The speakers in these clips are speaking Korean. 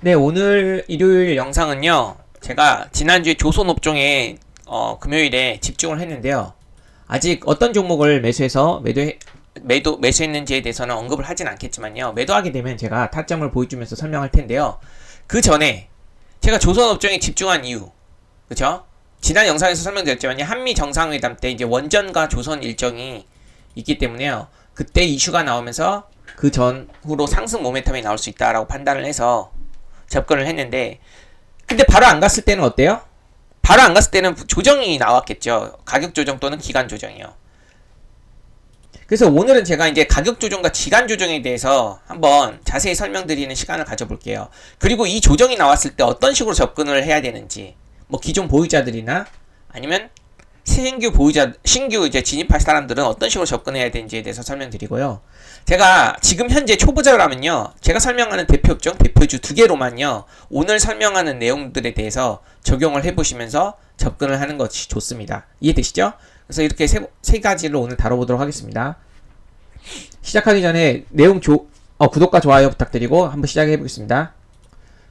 네, 오늘 일요일 영상은요. 제가 지난주에 조선업종에 어, 금요일에 집중을 했는데요. 아직 어떤 종목을 매수해서 매도 매도 매수했는지에 대해서는 언급을 하진 않겠지만요. 매도하게 되면 제가 타점을 보여주면서 설명할 텐데요. 그 전에 제가 조선업종에 집중한 이유, 그렇죠? 지난 영상에서 설명드렸지만요. 한미 정상회담 때 이제 원전과 조선 일정이 있기 때문에요. 그때 이슈가 나오면서 그 전후로 상승 모멘텀이 나올 수 있다라고 판단을 해서 접근을 했는데 근데 바로 안 갔을 때는 어때요? 바로 안 갔을 때는 조정이 나왔겠죠. 가격 조정 또는 기간 조정이요. 그래서 오늘은 제가 이제 가격 조정과 기간 조정에 대해서 한번 자세히 설명드리는 시간을 가져볼게요. 그리고 이 조정이 나왔을 때 어떤 식으로 접근을 해야 되는지, 뭐 기존 보유자들이나 아니면 신규 보유자, 신규 이제 진입할 사람들은 어떤 식으로 접근해야 되는지에 대해서 설명드리고요. 제가 지금 현재 초보자라면요. 제가 설명하는 대표업종, 대표주 두 개로만요. 오늘 설명하는 내용들에 대해서 적용을 해보시면서 접근을 하는 것이 좋습니다. 이해되시죠? 그래서 이렇게 세, 세 가지를 오늘 다뤄보도록 하겠습니다. 시작하기 전에 내용 조, 어, 구독과 좋아요 부탁드리고 한번 시작해 보겠습니다.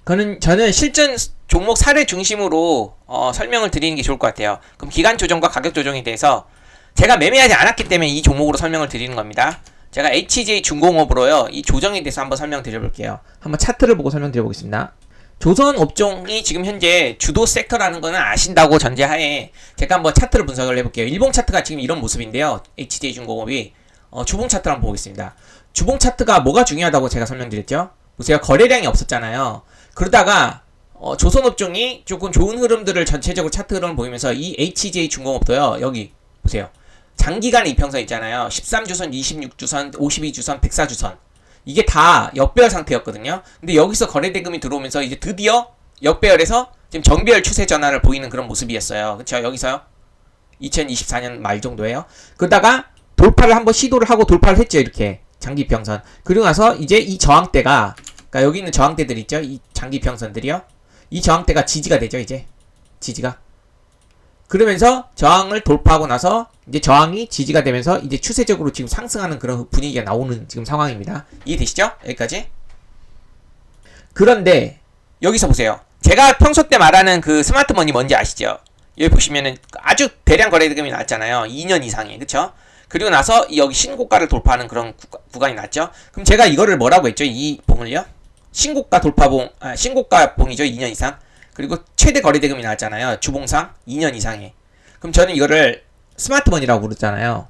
그는 저는 실전 종목 사례 중심으로 어, 설명을 드리는 게 좋을 것 같아요. 그럼 기간 조정과 가격 조정에 대해서 제가 매매하지 않았기 때문에 이 종목으로 설명을 드리는 겁니다. 제가 HJ 중공업으로요. 이 조정에 대해서 한번 설명드려 볼게요. 한번 차트를 보고 설명드려 보겠습니다. 조선 업종이 지금 현재 주도 섹터라는 거는 아신다고 전제하에 제가 한번 차트를 분석을 해볼게요. 일봉 차트가 지금 이런 모습인데요. HJ 중공업이 어, 주봉 차트를 한번 보겠습니다. 주봉 차트가 뭐가 중요하다고 제가 설명드렸죠? 보세요. 거래량이 없었잖아요. 그러다가 어, 조선업종이 조금 좋은 흐름들을 전체적으로 차트 흐름을 보이면서 이 HJ 중공업도요. 여기 보세요. 장기간 이평선 있잖아요. 13주선, 26주선, 52주선, 104주선. 이게 다 역배열 상태였거든요. 근데 여기서 거래 대금이 들어오면서 이제 드디어 역배열에서 지금 정배열 추세 전환을 보이는 그런 모습이었어요. 그렇죠? 여기서요. 2024년 말 정도에요. 그러다가 돌파를 한번 시도를 하고 돌파를 했죠. 이렇게 장기 평선. 그리고 나서 이제 이 저항대가 그러니까 여기 있는 저항대들 있죠. 이 장기 평선들이요. 이 저항대가 지지가 되죠. 이제 지지가. 그러면서 저항을 돌파하고 나서 이제 저항이 지지가 되면서 이제 추세적으로 지금 상승하는 그런 분위기가 나오는 지금 상황입니다. 이해되시죠? 여기까지. 그런데 여기서 보세요. 제가 평소 때 말하는 그 스마트 머니 뭔지 아시죠? 여기 보시면은 아주 대량 거래대금이 나왔잖아요. 2년 이상의 그쵸? 그리고 나서 여기 신고가를 돌파하는 그런 구간, 이 났죠. 그럼 제가 이거를 뭐라고 했죠? 이 봉을요? 신고가 돌파봉, 아, 신고가 봉이죠. 2년 이상. 그리고 최대 거래대금이 나왔잖아요. 주봉상 2년 이상의. 그럼 저는 이거를 스마트머니라고 부르잖아요.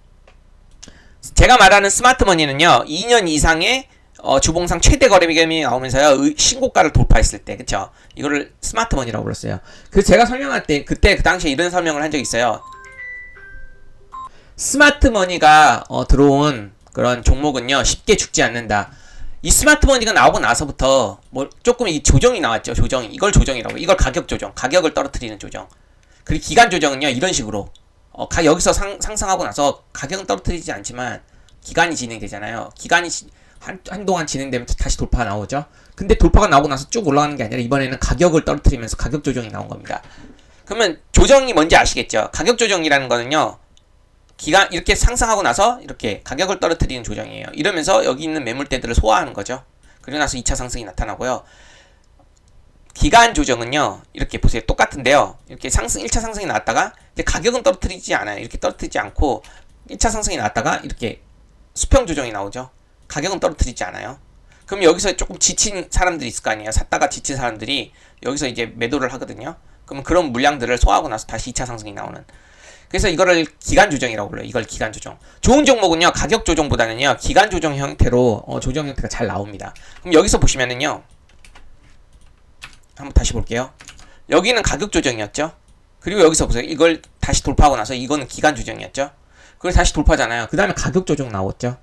제가 말하는 스마트머니는요. 2년 이상의 어, 주봉상 최대 거래대금이 나오면서요. 신고가를 돌파했을 때. 그쵸? 이거를 스마트머니라고 불렀어요. 그래서 제가 설명할 때 그때 그 당시에 이런 설명을 한 적이 있어요. 스마트머니가 어, 들어온 그런 종목은요. 쉽게 죽지 않는다. 이 스마트 머니가 나오고 나서부터 뭐 조금 이 조정이 나왔죠. 조정. 이걸 조정이라고. 이걸 가격 조정. 가격을 떨어뜨리는 조정. 그리고 기간 조정은요. 이런 식으로 어, 가, 여기서 상, 상승하고 나서 가격은 떨어뜨리지 않지만 기간이 진행되잖아요. 기간이 한, 한동안 진행되면 다시 돌파가 나오죠. 근데 돌파가 나오고 나서 쭉 올라가는 게 아니라 이번에는 가격을 떨어뜨리면서 가격 조정이 나온 겁니다. 그러면 조정이 뭔지 아시겠죠? 가격 조정이라는 거는요. 기간 이렇게 상승하고 나서 이렇게 가격을 떨어뜨리는 조정이에요. 이러면서 여기 있는 매물대들을 소화하는 거죠. 그리고 나서 2차 상승이 나타나고요. 기간 조정은요. 이렇게 보세요. 똑같은데요. 이렇게 상승 1차 상승이 나왔다가 이제 가격은 떨어뜨리지 않아요. 이렇게 떨어뜨리지 않고 1차 상승이 나왔다가 이렇게 수평 조정이 나오죠. 가격은 떨어뜨리지 않아요. 그럼 여기서 조금 지친 사람들이 있을 거 아니에요. 샀다가 지친 사람들이 여기서 이제 매도를 하거든요. 그럼 그런 물량들을 소화하고 나서 다시 2차 상승이 나오는 그래서 이거를 기간 조정이라고 불러요. 이걸 기간 조정. 좋은 종목은요, 가격 조정보다는요, 기간 조정 형태로 어, 조정 형태가 잘 나옵니다. 그럼 여기서 보시면은요, 한번 다시 볼게요. 여기는 가격 조정이었죠. 그리고 여기서 보세요. 이걸 다시 돌파하고 나서 이거는 기간 조정이었죠. 그걸 다시 돌파잖아요. 그 다음에 가격 조정 나왔죠.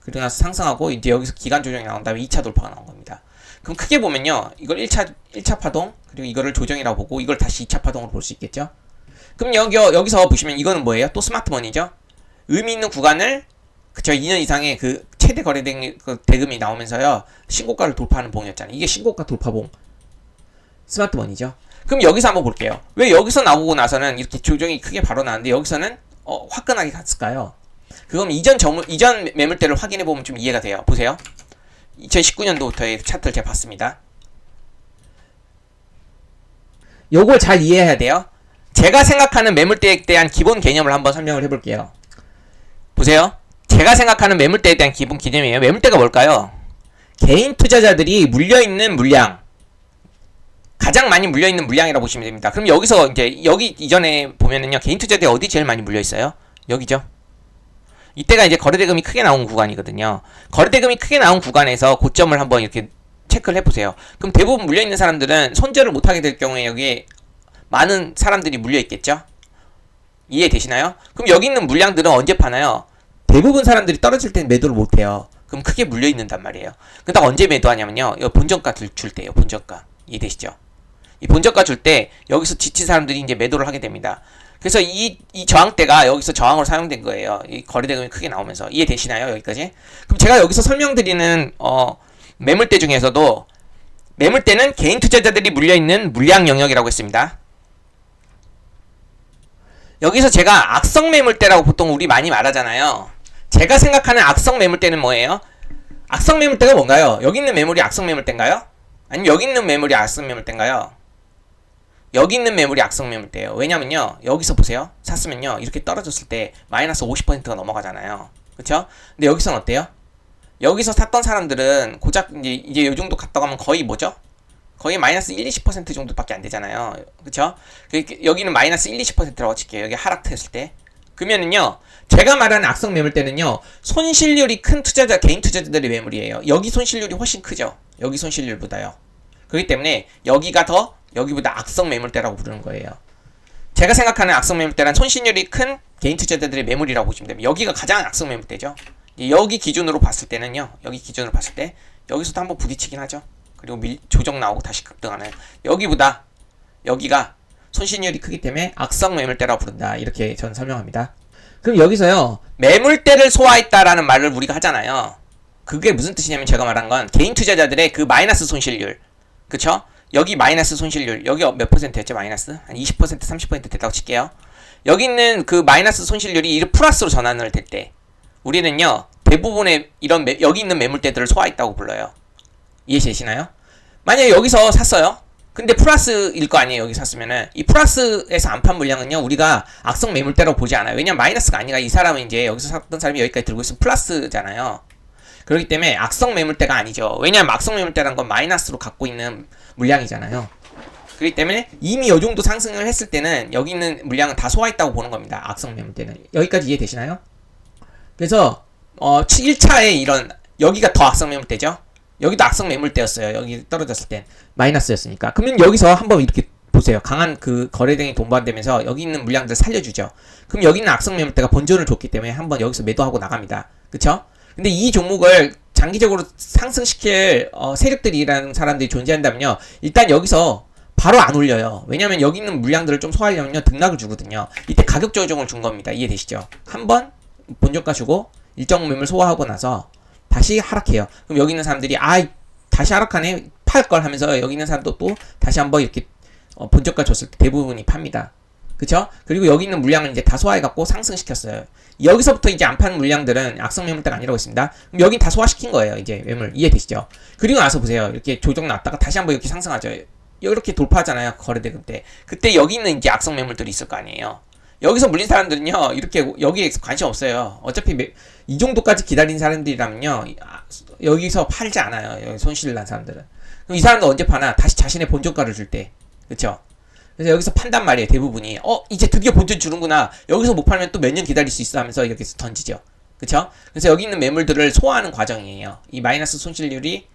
그리고 나서 상승하고 이제 여기서 기간 조정이 나온 다음에 2차 돌파가 나온 겁니다. 그럼 크게 보면요. 이걸 1차 1차 파동 그리고 이거를 조정이라고 보고 이걸 다시 2차 파동으로 볼 수 있겠죠. 그럼 여기 여기서 보시면 이거는 뭐예요? 또 스마트머니죠. 의미 있는 구간을 그쵸 2년 이상의 그 최대 거래 그 대금이 나오면서요 신고가를 돌파하는 봉이었잖아요. 이게 신고가 돌파봉 스마트머니죠. 그럼 여기서 한번 볼게요. 왜 여기서 나오고 나서는 이렇게 조정이 크게 바로 나는데 여기서는 어, 화끈하게 갔을까요? 그럼 이전 점 이전 매물대를 확인해 보면 좀 이해가 돼요. 보세요. 2019년도부터의 차트를 제가 봤습니다. 요걸 잘 이해해야 돼요. 제가 생각하는 매물대에 대한 기본 개념을 한번 설명을 해볼게요. 보세요. 제가 생각하는 매물대에 대한 기본 개념이에요. 매물대가 뭘까요? 개인 투자자들이 물려있는 물량. 가장 많이 물려있는 물량이라고 보시면 됩니다. 그럼 여기서 이제 여기 이전에 보면은요. 개인 투자자들이 어디 제일 많이 물려있어요? 여기죠. 이때가 이제 거래대금이 크게 나온 구간이거든요. 거래대금이 크게 나온 구간에서 고점을 한번 이렇게 체크를 해보세요. 그럼 대부분 물려있는 사람들은 손절을 못하게 될 경우에 여기에 많은 사람들이 물려 있겠죠? 이해되시나요? 그럼 여기 있는 물량들은 언제 파나요? 대부분 사람들이 떨어질 땐 매도를 못 해요. 그럼 크게 물려 있는단 말이에요. 그딱 언제 매도하냐면요. 이 본전가 줄, 줄 때요. 본전가. 이해되시죠? 이 본전가 줄 때 여기서 지친 사람들이 이제 매도를 하게 됩니다. 그래서 이, 이 저항대가 여기서 저항으로 사용된 거예요. 이 거래대금이 크게 나오면서. 이해되시나요? 여기까지? 그럼 제가 여기서 설명드리는, 어, 매물대 중에서도 매물대는 개인 투자자들이 물려있는 물량 영역이라고 했습니다. 여기서 제가 악성 매물대라고 보통 우리 많이 말하잖아요. 제가 생각하는 악성 매물대는 뭐예요? 악성 매물대가 뭔가요? 여기 있는 매물이 악성 매물대인가요? 아니면 여기 있는 매물이 악성 매물대인가요? 여기 있는 매물이 악성 매물대예요. 왜냐면요. 여기서 보세요. 샀으면요. 이렇게 떨어졌을 때 마이너스 50%가 넘어가잖아요. 그쵸? 근데 여기서는 어때요? 여기서 샀던 사람들은 고작 이제 요 정도 갔다 가면 거의 뭐죠? 거의 마이너스 1, 20% 정도밖에 안 되잖아요. 그쵸? 그, 여기는 마이너스 1, 20%라고 칠게요. 여기 하락했을 때. 그러면은요, 제가 말하는 악성 매물대는요, 손실률이 큰 투자자, 개인 투자자들의 매물이에요. 여기 손실률이 훨씬 크죠? 여기 손실률보다요. 그렇기 때문에 여기가 더, 여기보다 악성 매물대라고 부르는 거예요. 제가 생각하는 악성 매물대란 손실률이 큰 개인 투자자들의 매물이라고 보시면 됩니다. 여기가 가장 악성 매물대죠. 여기 기준으로 봤을 때는요, 여기 기준으로 봤을 때, 여기서도 한번 부딪히긴 하죠. 그리고 밀, 조정 나오고 다시 급등하는 여기보다 여기가 손실률이 크기 때문에 악성 매물대라고 부른다. 이렇게 저는 설명합니다. 그럼 여기서요 매물대를 소화했다라는 말을 우리가 하잖아요. 그게 무슨 뜻이냐면 제가 말한 건 개인 투자자들의 그 마이너스 손실률. 그쵸? 여기 마이너스 손실률. 여기 몇 퍼센트였죠? 마이너스? 한 20% 30% 됐다고 칠게요. 여기 있는 그 마이너스 손실률이 이 플러스로 전환을 될 때 우리는요 대부분의 이런 매, 여기 있는 매물대들을 소화했다고 불러요 이해되시나요? 만약에 여기서 샀어요. 근데 플러스일 거 아니에요. 여기 샀으면은 이 플러스에서 안 판 물량은요. 우리가 악성 매물대라고 보지 않아요. 왜냐면 마이너스가 아니라 이 사람은 이제 여기서 샀던 사람이 여기까지 들고 있으면 플러스잖아요. 그렇기 때문에 악성 매물대가 아니죠. 왜냐면 악성 매물대란 건 마이너스로 갖고 있는 물량이잖아요. 그렇기 때문에 이미 이 정도 상승을 했을 때는 여기 있는 물량은 다 소화했다고 보는 겁니다. 악성 매물대는. 여기까지 이해되시나요? 그래서 어 1차에 이런 여기가 더 악성 매물대죠. 여기도 악성 매물대였어요. 여기 떨어졌을 땐 마이너스였으니까. 그러면 여기서 한번 이렇게 보세요. 강한 그 거래등이 동반되면서 여기 있는 물량들 살려주죠. 그럼 여기 있는 악성 매물대가 본전을 줬기 때문에 한번 여기서 매도하고 나갑니다. 그쵸? 근데 이 종목을 장기적으로 상승시킬 어, 세력들이라는 사람들이 존재한다면요. 일단 여기서 바로 안 올려요. 왜냐면 여기 있는 물량들을 좀 소화하려면 등락을 주거든요. 이때 가격 조정을 준 겁니다. 이해되시죠? 한번 본전가 주고 일정 매물 소화하고 나서 다시 하락해요. 그럼 여기 있는 사람들이 아 다시 하락하네 팔 걸 하면서 여기 있는 사람도 또 다시 한번 이렇게 어, 본저가 줬을 때 대부분이 팝니다. 그쵸? 그리고 여기 있는 물량을 이제 다 소화해갖고 상승시켰어요. 여기서부터 이제 안 파는 물량들은 악성 매물대가 아니라고 했습니다. 그럼 여긴 다 소화시킨 거예요. 이제 매물 이해되시죠? 그리고 나서 보세요. 이렇게 조정 났다가 다시 한번 이렇게 상승하죠. 이렇게 돌파하잖아요. 거래대금 때. 그때 여기 있는 이제 악성 매물들이 있을 거 아니에요. 여기서 물린 사람들은요, 이렇게 여기에 관심 없어요. 어차피 이 정도까지 기다린 사람들이라면요, 아, 여기서 팔지 않아요. 여기 손실 난 사람들은. 그럼 이 사람도 언제 파나? 다시 자신의 본전가를 줄 때. 그쵸? 그래서 여기서 판단 말이에요, 대부분이. 어, 이제 드디어 본전 주는구나. 여기서 못 팔면 또 몇 년 기다릴 수 있어 하면서 이렇게 던지죠. 그쵸? 그래서 여기 있는 매물들을 소화하는 과정이에요. 이 마이너스 손실률이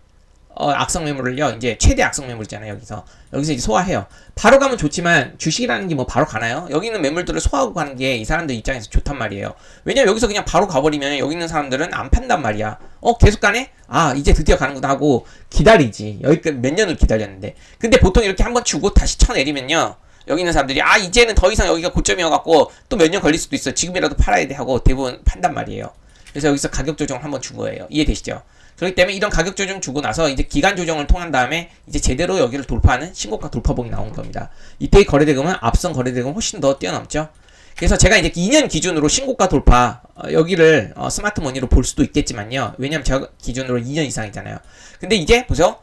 어, 악성 매물을요, 이제 최대 악성 매물이잖아요, 여기서. 여기서 이제 소화해요. 바로 가면 좋지만, 주식이라는 게 뭐 바로 가나요? 여기 있는 매물들을 소화하고 가는 게 이 사람들 입장에서 좋단 말이에요. 왜냐면 여기서 그냥 바로 가버리면 여기 있는 사람들은 안 판단 말이야. 어, 계속 가네? 아, 이제 드디어 가는구나 하고 기다리지. 여기까지 몇 년을 기다렸는데. 근데 보통 이렇게 한번 주고 다시 쳐내리면요. 여기 있는 사람들이 아 이제는 더 이상 여기가 고점이어갖고 또 몇 년 걸릴 수도 있어 지금이라도 팔아야 돼 하고 대부분 판단 말이에요 그래서 여기서 가격 조정 한번 준 거예요 이해되시죠 그렇기 때문에 이런 가격 조정 주고 나서 이제 기간 조정을 통한 다음에 이제 제대로 여기를 돌파하는 신고가 돌파봉이 나온 겁니다. 이때의 거래대금은 앞선 거래대금 훨씬 더 뛰어넘죠. 그래서 제가 이제 2년 기준으로 신고가 돌파 어, 여기를 어, 스마트 머니로 볼 수도 있겠지만요. 왜냐면 제가 기준으로 2년 이상이잖아요. 근데 이제 보세요.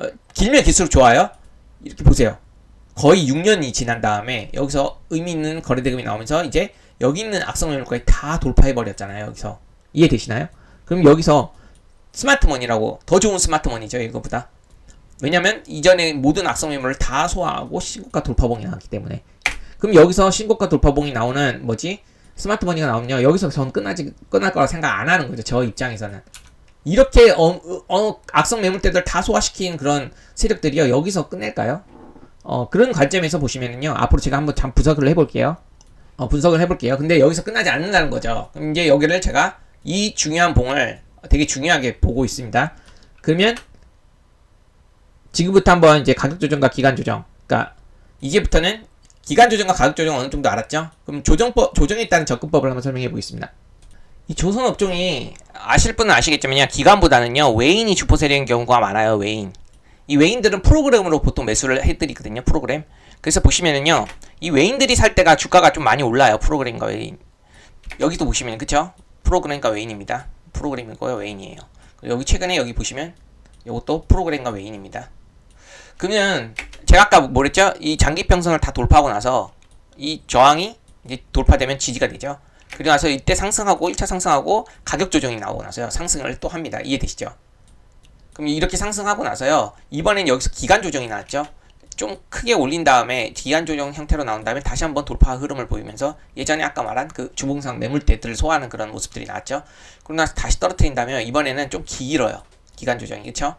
어, 길면 길수록 좋아요. 이렇게 보세요. 거의 6년이 지난 다음에 여기서 의미 있는 거래대금이 나오면서 이제 여기 있는 악성 매물까지 다 돌파해 버렸잖아요. 여기서 이해되시나요? 그럼 여기서 스마트머니라고 더 좋은 스마트머니죠. 이거보다. 왜냐면 이전에 모든 악성 매물을 다 소화하고 신고가 돌파봉이 나왔기 때문에. 그럼 여기서 신고가 돌파봉이 나오는 뭐지? 스마트머니가 나오면요. 여기서 전 끝나지 끝날 거라 생각 안 하는 거죠. 저 입장에서는. 이렇게 어, 어, 악성 매물대들 다 소화시킨 그런 세력들이요. 여기서 끝낼까요? 어, 그런 관점에서 보시면은요. 앞으로 제가 한번 잠 분석을 해볼게요. 어, 분석을 해볼게요. 근데 여기서 끝나지 않는다는 거죠. 이제 여기를 제가 이 중요한 봉을 되게 중요하게 보고 있습니다. 그러면 지금부터 한번 이제 가격 조정과 기간 조정. 그러니까 이제부터는 기간 조정과 가격 조정 어느 정도 알았죠? 그럼 조정법 조정에 따른 접근법을 한번 설명해 보겠습니다. 이 조선 업종이 아실 분은 아시겠지만요. 기간보다는요. 외인이 주포 세력인 경우가 많아요. 외인. 이 외인들은 프로그램으로 보통 매수를 해드리거든요. 프로그램. 그래서 보시면은요. 이 외인들이 살 때가 주가가 좀 많이 올라요. 프로그램과 외인. 여기도 보시면 그쵸? 프로그램과 외인입니다. 프로그램이고요. 외인이에요. 여기 최근에 여기 보시면 이것도 프로그램과 외인입니다. 그러면 제가 아까 뭐랬죠? 이 장기 평선을 다 돌파하고 나서 이 저항이 이제 돌파되면 지지가 되죠. 그리고 나서 이때 상승하고 1차 상승하고 가격 조정이 나오고 나서요. 상승을 또 합니다. 이해되시죠? 그럼 이렇게 상승하고 나서요. 이번엔 여기서 기간 조정이 나왔죠. 좀 크게 올린 다음에 기간 조정 형태로 나온 다음에 다시 한번 돌파 흐름을 보이면서 예전에 아까 말한 그 주봉상 매물대들을 소화하는 그런 모습들이 나왔죠. 그러고 나서 다시 떨어뜨린다면 이번에는 좀 길어요. 기간 조정이 그렇죠?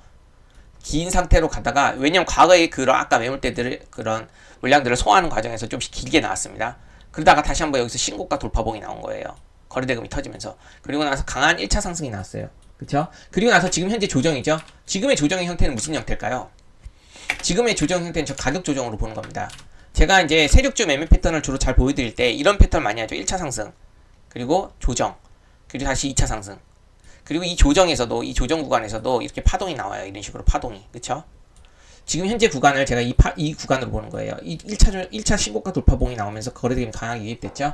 긴 상태로 가다가 왜냐면 과거에 그런 아까 매물대들 그런 물량들을 소화하는 과정에서 좀 길게 나왔습니다. 그러다가 다시 한번 여기서 신고가 돌파봉이 나온 거예요. 거래대금이 터지면서 그리고 나서 강한 1차 상승이 나왔어요. 그렇죠? 그리고 나서 지금 현재 조정이죠. 지금의 조정의 형태는 무슨 형태일까요? 지금의 조정 형태는 저 가격 조정으로 보는 겁니다. 제가 이제 세력주 매매 패턴을 주로 잘 보여드릴 때 이런 패턴 많이 하죠. 1차 상승, 그리고 조정, 그리고 다시 2차 상승. 그리고 이 조정에서도 이 조정 구간에서도 이렇게 파동이 나와요. 이런 식으로 파동이. 그쵸? 지금 현재 구간을 제가 이, 파, 이 구간으로 보는 거예요. 이 1차, 1차 신고가 돌파봉이 나오면서 거래대금이 강하게 유입됐죠?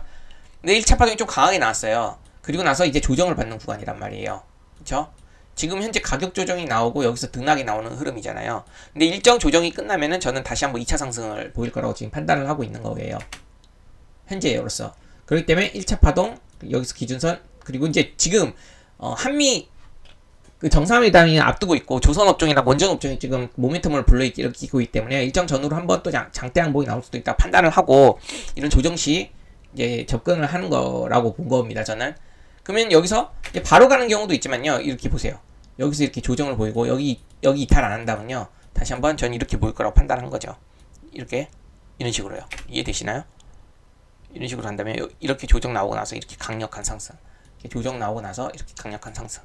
근데 1차 파동이 좀 강하게 나왔어요. 그리고 나서 이제 조정을 받는 구간이란 말이에요. 그쵸? 지금 현재 가격 조정이 나오고 여기서 등락이 나오는 흐름이잖아요. 근데 일정 조정이 끝나면은 저는 다시 한번 2차 상승을 보일 거라고 지금 판단을 하고 있는 거예요. 현재로서. 그렇기 때문에 1차 파동, 여기서 기준선, 그리고 이제 지금 어, 한미 그 정상회담이 앞두고 있고 조선업종이나 원전업종이 지금 모멘텀을 불러일으키고 있기 때문에 일정 전후로 한번 또 장, 장대 항복이 나올 수도 있다 판단을 하고 이런 조정 시 이제 접근을 하는 거라고 본 겁니다 저는 그러면 여기서 바로 가는 경우도 있지만요 이렇게 보세요 여기서 이렇게 조정을 보이고 여기 여기 이탈 안 한다면요. 다시 한번 전 이렇게 보일 거라고 판단한 거죠. 이렇게? 이런 식으로요. 이해되시나요? 이런 식으로 한다면 이렇게 조정 나오고 나서 이렇게 강력한 상승. 이렇게 조정 나오고 나서 이렇게 강력한 상승.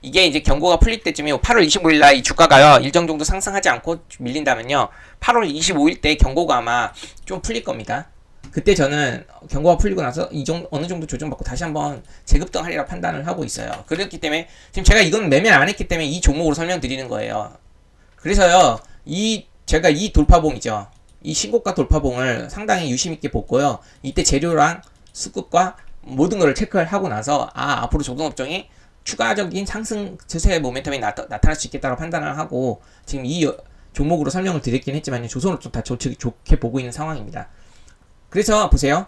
이게 이제 경고가 풀릴 때쯤에 8월 25일 날 이 주가가요. 일정 정도 상승하지 않고 밀린다면요. 8월 25일 때 경고가 아마 좀 풀릴 겁니다. 그때 저는 경고가 풀리고 나서 이 정도 어느 정도 조정받고 다시 한번 재급등하리라 판단을 하고 있어요. 그렇기 때문에 지금 제가 이건 매매 안 했기 때문에 이 종목으로 설명드리는 거예요. 그래서요 이 제가 이 돌파봉이죠. 이 신고가 돌파봉을 상당히 유심 있게 보고요. 이때 재료랑 수급과 모든 것을 체크를 하고 나서 아 앞으로 조선업종이 추가적인 상승 제세 모멘텀이 나타, 나타 날 수 있겠다고 판단을 하고 지금 이 종목으로 설명을 드렸긴 했지만 조선업종 다 좋게, 좋게 보고 있는 상황입니다. 그래서 보세요.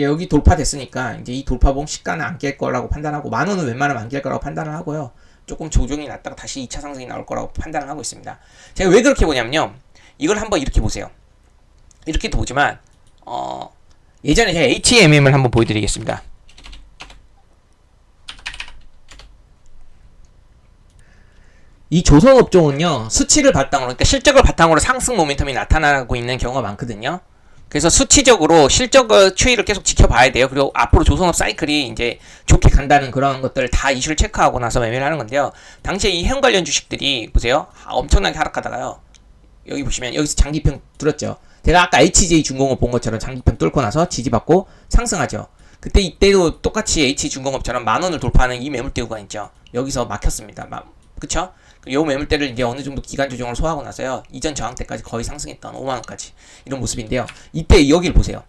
여기 돌파됐으니까 이제 이 돌파봉 시가는 안 깰 거라고 판단하고 만 원은 웬만하면 안 깰 거라고 판단을 하고요. 조금 조정이 났다가 다시 2차 상승이 나올 거라고 판단을 하고 있습니다. 제가 왜 그렇게 보냐면요. 이걸 한번 이렇게 보세요. 이렇게도 보지만 어 예전에 제가 HMM을 한번 보여드리겠습니다. 이 조선 업종은요 수치를 바탕으로 그러니까 실적을 바탕으로 상승 모멘텀이 나타나고 있는 경우가 많거든요. 그래서 수치적으로 실적의 추이를 계속 지켜봐야 돼요. 그리고 앞으로 조선업 사이클이 이제 좋게 간다는 그런 것들을 다 이슈를 체크하고 나서 매매를 하는 건데요. 당시에 이 해운 관련 주식들이 보세요. 엄청나게 하락하다가요. 여기 보시면 여기서 장기평 뚫었죠. 제가 아까 HJ 중공업 본 것처럼 장기평 뚫고 나서 지지받고 상승하죠. 그때 이때도 똑같이 H중공업처럼 만 원을 돌파하는 이 매물대 구간 있죠. 여기서 막혔습니다. 마, 그쵸? 요 매물대를 이제 어느 정도 기간 조정을 소화하고 나서요. 이전 저항 때까지 거의 상승했던 5만 원까지 이런 모습인데요. 이때 여기를 보세요.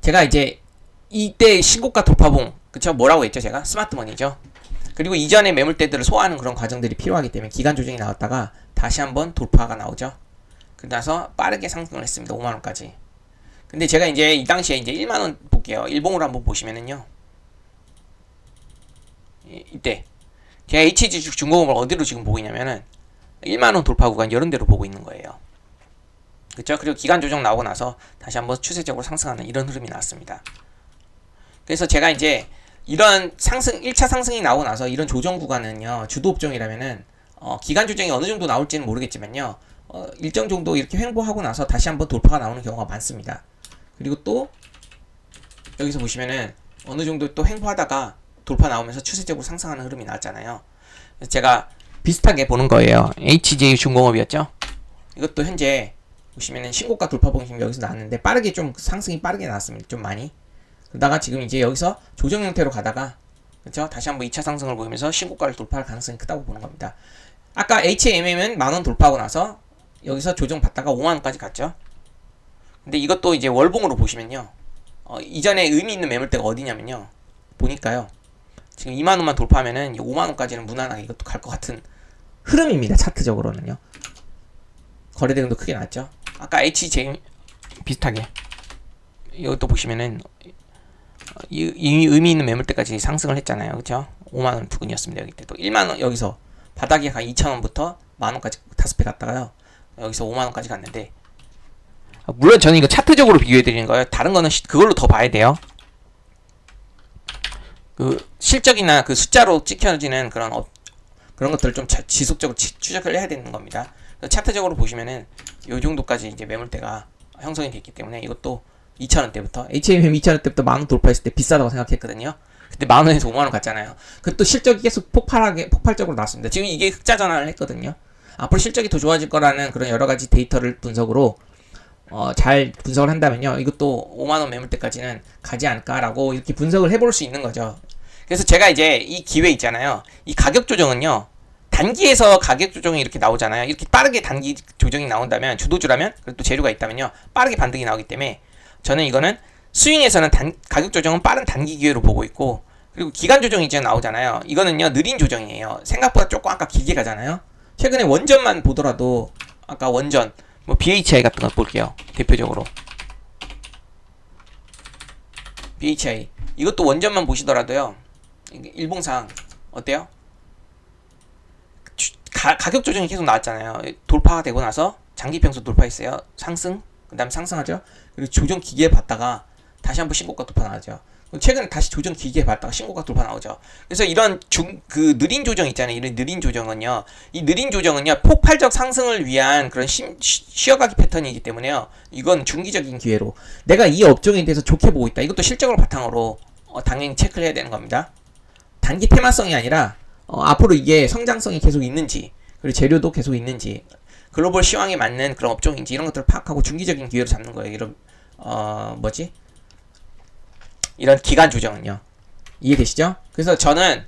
제가 이제 이때 신고가 돌파봉 그쵸? 뭐라고 했죠? 제가 스마트머니죠. 그리고 이전의 매물대들을 소화하는 그런 과정들이 필요하기 때문에 기간 조정이 나왔다가 다시 한번 돌파가 나오죠. 그래서 빠르게 상승을 했습니다. 5만 원까지. 근데 제가 이제 이 당시에 이제 1만 원 볼게요. 일봉으로 한번 보시면은요. 이- 이때 제가 HG 중공업을 어디로 지금 보고 있냐면은 1만 원 돌파 구간 이런 데로 보고 있는 거예요. 그렇죠? 그리고 기간 조정 나오고 나서 다시 한번 추세적으로 상승하는 이런 흐름이 나왔습니다. 그래서 제가 이제 이런 상승 1차 상승이 나오고 나서 이런 조정 구간은요. 주도 업종이라면은 어, 기간 조정이 어느 정도 나올지는 모르겠지만요. 어, 일정 정도 이렇게 횡보하고 나서 다시 한번 돌파가 나오는 경우가 많습니다. 그리고 또 여기서 보시면은 어느 정도 또 횡보하다가 돌파 나오면서 추세적으로 상승하는 흐름이 나왔잖아요. 제가 비슷하게 보는 거예요. HJ 중공업이었죠. 이것도 현재 보시면은 신고가 돌파 봉심 여기서 나왔는데 빠르게 좀 상승이 빠르게 나왔습니다. 좀 많이. 그러다가 지금 이제 여기서 조정 형태로 가다가 그렇죠? 다시 한번 2차 상승을 보이면서 신고가를 돌파할 가능성이 크다고 보는 겁니다. 아까 HMM은 만원 돌파하고 나서 여기서 조정 받다가 5만 원까지 갔죠. 근데 이것도 이제 월봉으로 보시면요. 어, 이전에 의미 있는 매물대가 어디냐면요. 보니까요. 지금 2만 원만 돌파하면은 5만 원까지는 무난하게 이것도 갈 것 같은 흐름입니다. 차트적으로는요. 거래 대응도 크게 났죠. 아까 HJ 비슷하게 이것도 보시면은 어, 이, 이 의미 있는 매물대까지 상승을 했잖아요. 그렇죠? 5만 원 부근이었습니다. 여기 때도 1만 원 여기서 바닥에 한 2천 원부터 만 원까지 다섯 배 갔다가요. 여기서 5만 원까지 갔는데 아, 물론 저는 이거 차트적으로 비교해 드리는 거예요. 다른 거는 시- 그걸로 더 봐야 돼요. 그 실적이나 그 숫자로 찍혀지는 그런 업, 그런 것들을 좀 자- 지속적으로 치- 추적을 해야 되는 겁니다. 차트적으로 보시면은 요 정도까지 이제 매물대가 형성이 됐기 때문에 이것도 2,000원대부터 HMM 2,000원대부터 만원 돌파했을 때 비싸다고 생각했거든요. 근데 만 원에서 5만 원 갔잖아요. 그것도 실적이 계속 폭발하게 폭발적으로 나왔습니다. 지금 이게 흑자 전환을 했거든요. 앞으로 실적이 더 좋아질 거라는 그런 여러 가지 데이터를 분석으로 어, 잘 분석을 한다면요. 이것도 5만 원 매물대까지는 가지 않을까라고 이렇게 분석을 해볼 수 있는 거죠. 그래서 제가 이제 이 기회 있잖아요. 이 가격 조정은요. 단기에서 가격 조정이 이렇게 나오잖아요. 이렇게 빠르게 단기 조정이 나온다면 주도주라면 그리고 또 재료가 있다면요. 빠르게 반등이 나오기 때문에 저는 이거는 스윙에서는 단, 가격 조정은 빠른 단기 기회로 보고 있고 그리고 기간 조정이 이제 나오잖아요. 이거는요. 느린 조정이에요. 생각보다 조금 아까 길게 가잖아요. 최근에 원전만 보더라도 아까 원전 뭐 BHI 같은 거 볼게요. 대표적으로 BHI 이것도 원전만 보시더라도요. 일봉상 어때요? 주- 가, 가격 조정이 계속 나왔잖아요. 돌파가 되고 나서 장기 평소 돌파했어요. 상승, 그다음 상승하죠. 그리고 조정 기계 봤다가 다시 한번 신고가 돌파 나오죠. 최근에 다시 조정 기계 봤다가 신고가 돌파 나오죠. 그래서 이런 중 그 느린 조정 있잖아요. 이런 느린 조정은요. 이 느린 조정은요. 폭발적 상승을 위한 그런 쉬, 쉬- 쉬어가기 패턴이기 때문에요. 이건 중기적인 기회로 내가 이 업종에 대해서 좋게 보고 있다. 이것도 실적을 바탕으로 어, 당연히 체크를 해야 되는 겁니다. 단기 테마성이 아니라 어, 앞으로 이게 성장성이 계속 있는지 그리고 재료도 계속 있는지 글로벌 시황에 맞는 그런 업종인지 이런 것들을 파악하고 중기적인 기회로 잡는 거예요. 이런 어 뭐지? 이런 기간 조정은요. 이해되시죠? 그래서 저는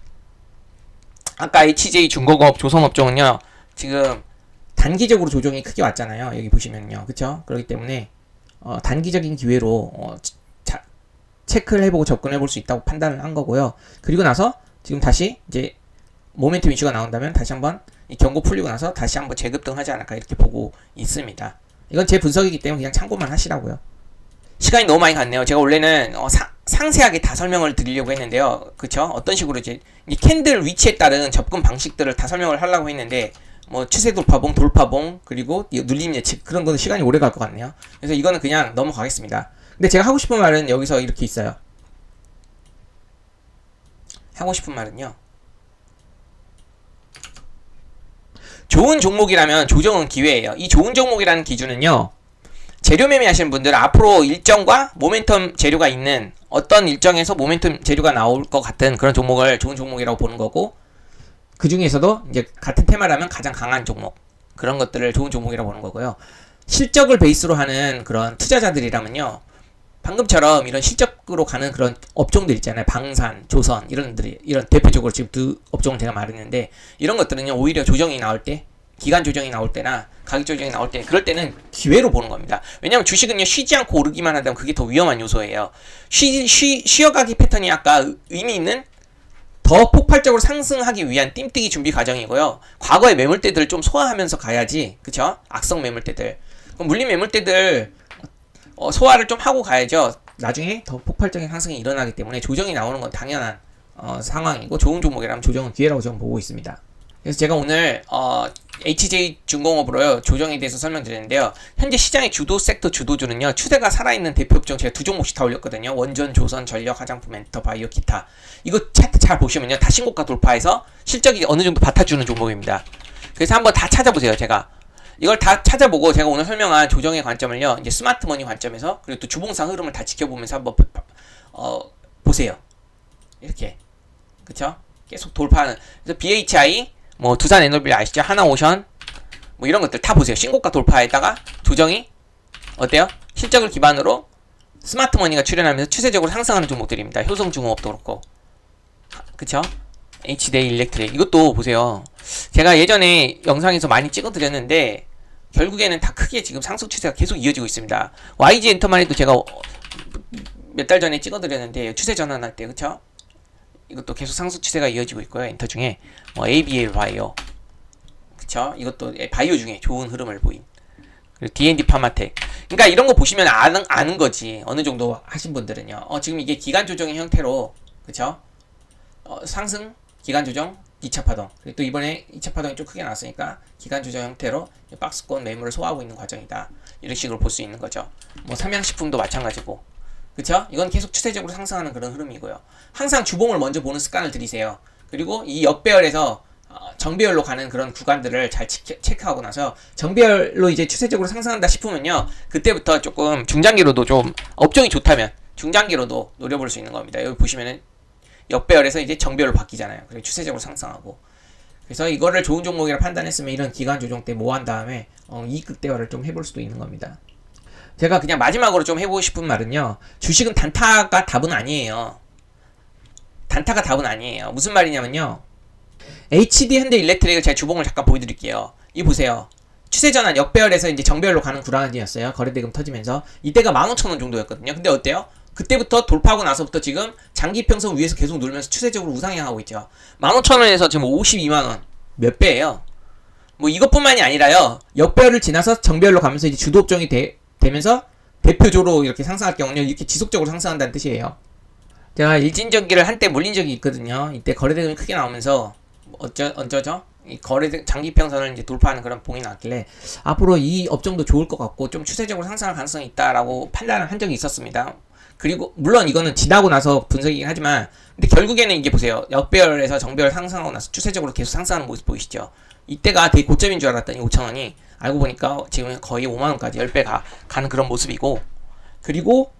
아까 HJ 중공업 조선업종은요. 지금 단기적으로 조정이 크게 왔잖아요. 여기 보시면요. 그쵸? 그렇기 때문에 어, 단기적인 기회로 어, 자, 체크를 해보고 접근해 볼 수 있다고 판단을 한 거고요. 그리고 나서 지금 다시 이제 모멘텀 이슈가 나온다면 다시 한번 이 경고 풀리고 나서 다시 한번 재급등하지 않을까 이렇게 보고 있습니다. 이건 제 분석이기 때문에 그냥 참고만 하시라고요. 시간이 너무 많이 갔네요. 제가 원래는 어, 사- 상세하게 다 설명을 드리려고 했는데요. 그쵸? 어떤 식으로 이제 이 캔들 위치에 따른 접근 방식들을 다 설명을 하려고 했는데 뭐 추세 돌파봉, 돌파봉 그리고 이 눌림 예측 그런 거는 시간이 오래 갈 것 같네요. 그래서 이거는 그냥 넘어가겠습니다. 근데 제가 하고 싶은 말은 여기서 이렇게 있어요. 하고 싶은 말은요. 좋은 종목이라면 조정은 기회예요. 이 좋은 종목이라는 기준은요. 재료 매매하시는 분들 앞으로 일정과 모멘텀 재료가 있는 어떤 일정에서 모멘텀 재료가 나올 것 같은 그런 종목을 좋은 종목이라고 보는 거고 그 중에서도 이제 같은 테마라면 가장 강한 종목 그런 것들을 좋은 종목이라고 보는 거고요. 실적을 베이스로 하는 그런 투자자들이라면요. 방금처럼 이런 실적으로 가는 그런 업종들 있잖아요. 방산, 조선 이런 들이 이런 대표적으로 지금 두 업종을 제가 말했는데 이런 것들은요 오히려 조정이 나올 때 기간 조정이 나올 때나 가격 조정이 나올 때 그럴 때는 기회로 보는 겁니다. 왜냐하면 주식은요 쉬지 않고 오르기만 한다면 그게 더 위험한 요소예요. 쉬, 쉬, 쉬어가기 패턴이 아까 의- 의미 있는 더 폭발적으로 상승하기 위한 띵뜨기 준비 과정이고요. 과거의 매물대들을 좀 소화하면서 가야지, 그쵸? 악성 매물대들. 그럼 물린 매물대들 어, 소화를 좀 하고 가야죠. 나중에 더 폭발적인 상승이 일어나기 때문에 조정이 나오는 건 당연한 어, 상황이고 좋은 종목이라면 조정은 기회라고 저는 보고 있습니다. 그래서 제가 오늘 어, HJ 중공업으로요 조정에 대해서 설명드렸는데요. 현재 시장의 주도 섹터 주도주는요 추세가 살아있는 대표 업종 제가 두 종목씩 다 올렸거든요. 원전, 조선, 전력, 화장품, 엔터, 바이오, 기타. 이거 차트 잘 보시면요 다 신고가 돌파해서 실적이 어느 정도 받아주는 종목입니다. 그래서 한번 다 찾아보세요. 제가 이걸 다 찾아보고 제가 오늘 설명한 조정의 관점을요 이제 스마트머니 관점에서 그리고 또 주봉상 흐름을 다 지켜보면서 한번 어, 보세요. 이렇게 그쵸? 계속 돌파하는 그래서 BHI 뭐 두산 에너비 아시죠? 하나 오션 뭐 이런 것들 다 보세요. 신고가 돌파에다가 조정이 어때요? 실적을 기반으로 스마트머니가 출연하면서 추세적으로 상승하는 종목들입니다. 효성중공업도 그렇고 그쵸? HDA 일렉트릭 이것도 보세요. 제가 예전에 영상에서 많이 찍어드렸는데 결국에는 다 크게 지금 상승 추세가 계속 이어지고 있습니다. YG 엔터만 해도 제가 몇 달 전에 찍어드렸는데 추세 전환할 때 그쵸? 이것도 계속 상승 추세가 이어지고 있고요. 엔터 중에 뭐 ABL 바이오 그쵸? 이것도 바이오 중에 좋은 흐름을 보인. 그리고 D&D 파마텍. 그러니까 이런 거 보시면 아는, 아는 거지. 어느 정도 하신 분들은요. 어 지금 이게 기간 조정의 형태로 그쵸? 어, 상승 기간 조정 2차 파동. 그리고 또 이번에 2차 파동이 좀 크게 나왔으니까 기간 조정 형태로 박스권 매물을 소화하고 있는 과정이다. 이런 식으로 볼 수 있는 거죠. 뭐 삼양식품도 마찬가지고 그쵸? 이건 계속 추세적으로 상승하는 그런 흐름이고요 항상 주봉을 먼저 보는 습관을 들이세요 그리고 이 역배열에서 어, 정배열로 가는 그런 구간들을 잘 체크하고 나서 정배열로 이제 추세적으로 상승한다 싶으면요 그때부터 조금 중장기로도 좀 업종이 좋다면 중장기로도 노려볼 수 있는 겁니다 여기 보시면은 역배열에서 이제 정배열로 바뀌잖아요. 그리고 추세적으로 상승하고. 그래서 이거를 좋은 종목이라 판단했으면 이런 기간 조정 때 모한 다음에 어, 이익 극대화를 좀 해볼 수도 있는 겁니다. 제가 그냥 마지막으로 좀 해보고 싶은 말은요. 주식은 단타가 답은 아니에요. 단타가 답은 아니에요. 무슨 말이냐면요. HD 현대 일렉트릭을 제가 주봉을 잠깐 보여드릴게요. 이 보세요. 추세 전환 역배열에서 이제 정배열로 가는 구간이었어요. 거래대금 터지면서 이때가 15,000원 정도였거든요. 근데 어때요? 그때부터 돌파하고 나서부터 지금 장기 평선 위에서 계속 놀면서 추세적으로 우상향하고 있죠. 15,000원에서 지금 52만 원. 몇 배예요? 뭐 이것뿐만이 아니라요. 역배열을 지나서 정배열로 가면서 이제 주도 업종이 되, 되면서 대표적으로 이렇게 상승할 경우는 이렇게 지속적으로 상승한다는 뜻이에요. 제가 일진전기를 한때 물린 적이 있거든요. 이때 거래대금이 크게 나오면서 어쩌 어쩌죠? 이 거래 장기 평선을 이제 돌파하는 그런 봉이 나왔길래 앞으로 이 업종도 좋을 것 같고 좀 추세적으로 상승할 가능성이 있다라고 판단을 한 적이 있었습니다. 그리고 물론 이거는 지나고 나서 분석이긴 하지만 근데 결국에는 이게 보세요. 역배열에서 정배열 상승하고 나서 추세적으로 계속 상승하는 모습 보이시죠? 이때가 되게 고점인 줄 알았더니 5천원이 알고 보니까 지금 거의 5만원까지 10배 가 가는 그런 모습이고 그리고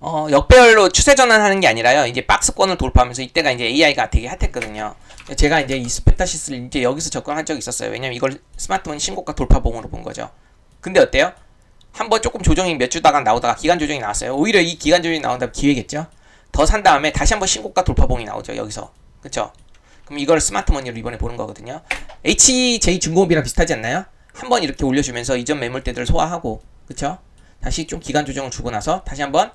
어, 역배열로 추세 전환하는 게 아니라요. 이제 박스권을 돌파하면서 이때가 이제 AI가 되게 핫했거든요. 제가 이제 이 스페타시스를 이제 여기서 접근한 적이 있었어요. 왜냐면 이걸 스마트폰 신고가 돌파봉으로 본 거죠. 근데 어때요? 한번 조금 조정이 몇 주다가 나오다가 기간 조정이 나왔어요. 오히려 이 기간 조정이 나온다면 기회겠죠? 더 산 다음에 다시 한번 신고가 돌파봉이 나오죠. 여기서. 그쵸? 그럼 이걸 스마트머니로 이번에 보는 거거든요. HJ 중공업이랑 비슷하지 않나요? 한번 이렇게 올려주면서 이전 매물대들을 소화하고, 그쵸? 다시 좀 기간 조정을 주고 나서 다시 한번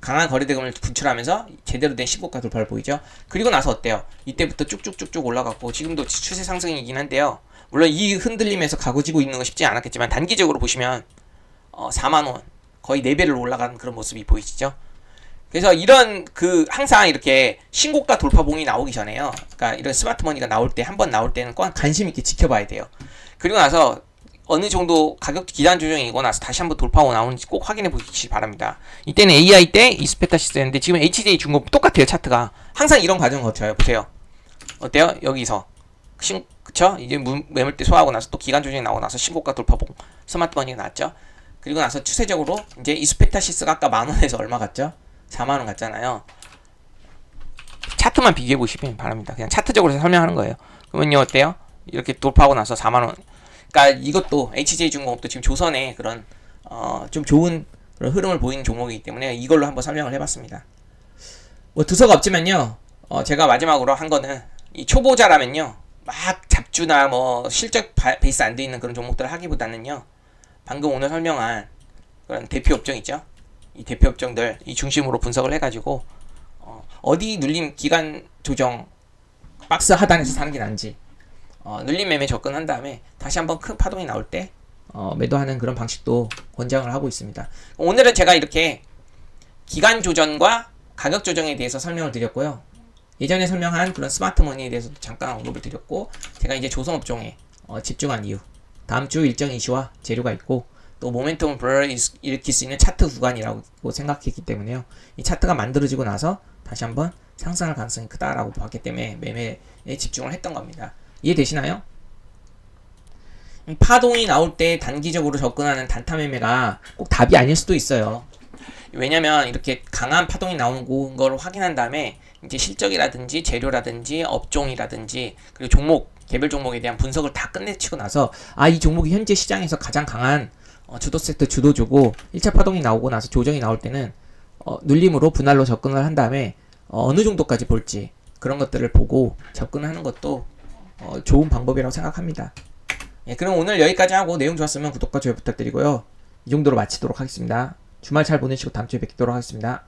강한 거래대금을 분출하면서 제대로 된 신고가 돌파를 보이죠. 그리고 나서 어때요? 이때부터 쭉쭉쭉쭉 올라갔고 지금도 추세 상승이긴 한데요. 물론 이 흔들림에서 가고지고 있는 거 쉽지 않았겠지만 단기적으로 보시면 어, 4만 원 거의 4배를 올라가는 그런 모습이 보이시죠? 그래서 이런 그 항상 이렇게 신고가 돌파봉이 나오기 전에요. 그러니까 이런 스마트머니가 나올 때 한 번 나올 때는 꼭 관심 있게 지켜봐야 돼요. 그리고 나서 어느 정도 가격 기단 조정이고 나서 다시 한번 돌파하고 나오는지 꼭 확인해 보시기 바랍니다. 이때는 AI 때 이스페타 시스였는데 지금 HJ 중급 똑같아요 차트가 항상 이런 과정을 거쳐요. 보세요. 어때요? 여기서 신 그쵸? 이제 무, 매물대 소화하고 나서 또 기간 조정이 나오고 나서 신고가 돌파봉 스마트머니가 나왔죠. 그리고 나서 추세적으로 이제 이스페타시스가 아까 만 원에서 얼마 갔죠? 4만 원 갔잖아요. 차트만 비교해 보시면 바랍니다. 그냥 차트적으로 설명하는 거예요. 그러면요 어때요? 이렇게 돌파하고 나서 4만 원. 그러니까 이것도 HJ 중공업도 지금 조선의 그런 어, 좀 좋은 그런 흐름을 보이는 종목이기 때문에 이걸로 한번 설명을 해봤습니다. 뭐 두서가 없지만요. 어, 제가 마지막으로 한 거는 이 초보자라면요. 막 잡주나 뭐 실적 바, 베이스 안 돼 있는 그런 종목들 을 하기보다는요. 방금 오늘 설명한 그런 대표 업종 있죠? 이 대표 업종들 이 중심으로 분석을 해가지고 어, 어디 눌림 기간 조정 박스 하단에서 사는 게 나은지 어, 눌림 매매 접근한 다음에 다시 한번 큰 파동이 나올 때 어, 매도하는 그런 방식도 권장을 하고 있습니다. 오늘은 제가 이렇게 기간 조정과 가격 조정에 대해서 설명을 드렸고요. 예전에 설명한 그런 스마트머니에 대해서도 잠깐 언급을 드렸고 제가 이제 조선업종에 어, 집중한 이유 다음 주 일정 이슈와 재료가 있고 또 모멘텀을 불러일으킬 수 있는 차트 구간이라고 생각했기 때문에요. 이 차트가 만들어지고 나서 다시 한번 상승할 가능성이 크다라고 봤기 때문에 매매에 집중을 했던 겁니다. 이해되시나요? 이 파동이 나올 때 단기적으로 접근하는 단타 매매가 꼭 답이 아닐 수도 있어요. 왜냐면 이렇게 강한 파동이 나오는 걸 확인한 다음에 이제 실적이라든지 재료라든지 업종이라든지 그리고 종목 개별 종목에 대한 분석을 다 끝내치고 나서 아 이 종목이 현재 시장에서 가장 강한 어, 주도 세트 주도주고 1차 파동이 나오고 나서 조정이 나올 때는 어, 눌림으로 분할로 접근을 한 다음에 어, 어느 정도까지 볼지 그런 것들을 보고 접근하는 것도 어, 좋은 방법이라고 생각합니다. 예, 그럼 오늘 여기까지 하고 내용 좋았으면 구독과 좋아요 부탁드리고요. 이 정도로 마치도록 하겠습니다. 주말 잘 보내시고 다음 주에 뵙도록 하겠습니다.